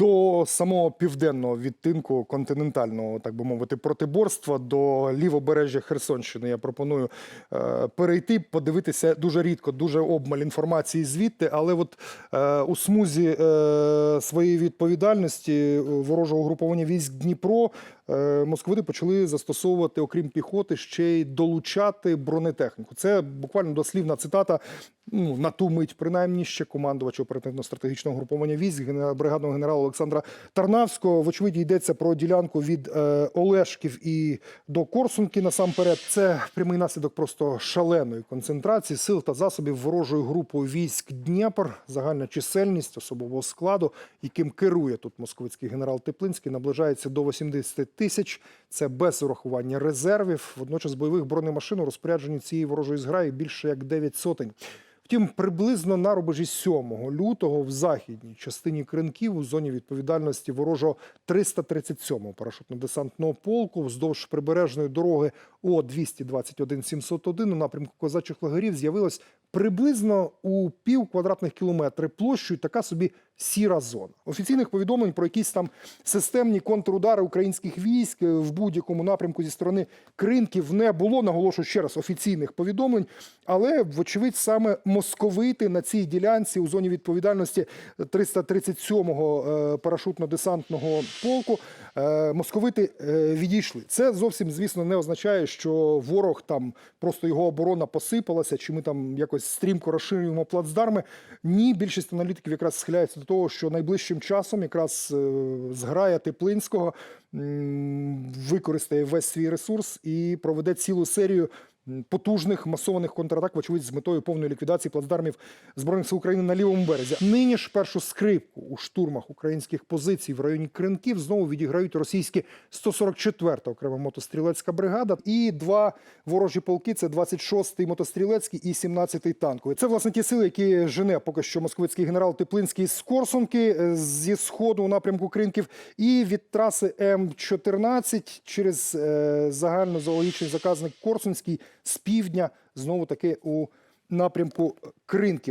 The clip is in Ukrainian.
до самого південного відтинку континентального, так би мовити, протиборства до лівобережжя Херсонщини. Я пропоную е, перейти, подивитися дуже рідко, дуже обмаль інформації звідти, але от е, у смузі е, своєї відповідальності е, ворожого угруповання військ Дніпро е, московити почали застосовувати, окрім піхоти, ще й долучати бронетехніку. Це буквально дослівна цитата. Ну, на ту мить, принаймні, ще командувача оперативно-стратегічного груповання військ бригадного генерала Олександра Тарнавського. Вочевидь, йдеться про ділянку від е, Олешків і до Корсунки. Насамперед, це прямий наслідок просто шаленої концентрації сил та засобів ворожої групи військ Дніпр. Загальна чисельність особового складу, яким керує тут московицький генерал Теплинський, наближається до 80 тисяч. Це без урахування резервів. Водночас бойових бронемашин у розпорядженні цієї ворожої зграї більше як 9 сотень. Втім, приблизно на рубежі 7 лютого в західній частині Кринків у зоні відповідальності ворожого 337-го парашутно-десантного полку вздовж прибережної дороги О 221 701 у напрямку козачих лагерів з'явилось приблизно у пів квадратних кілометри площею така собі сіра зона. Офіційних повідомлень про якісь там системні контрудари українських військ в будь-якому напрямку зі сторони Кринків не було. Наголошую ще раз офіційних повідомлень, але вочевидь саме московити на цій ділянці у зоні відповідальності 337-го е, парашутно-десантного полку е, московити е, відійшли. Це зовсім, звісно, не означає, що ворог там просто його оборона посипалася, чи ми там якось стрімко розширюємо плацдарми. Ні, більшість аналітиків якраз схиляється до того, що найближчим часом якраз зграя Теплинського використає весь свій ресурс і проведе цілу серію потужних масованих контратак, вочевидь, з метою повної ліквідації плацдармів збройних сил України на лівому березі. Нині ж першу скрипку у штурмах українських позицій в районі Кринків знову відіграють російські 144-та окрема мотострілецька бригада і два ворожі полки. Це 26-й мотострілецький і 17-й танковий. Це власне ті сили, які жене поки що московицький генерал Теплинський з Корсунки е, зі сходу у напрямку Кринків, і від траси М14 через е, загальнозоологічний заказник Корсунський з півдня знову таки у напрямку Кринків.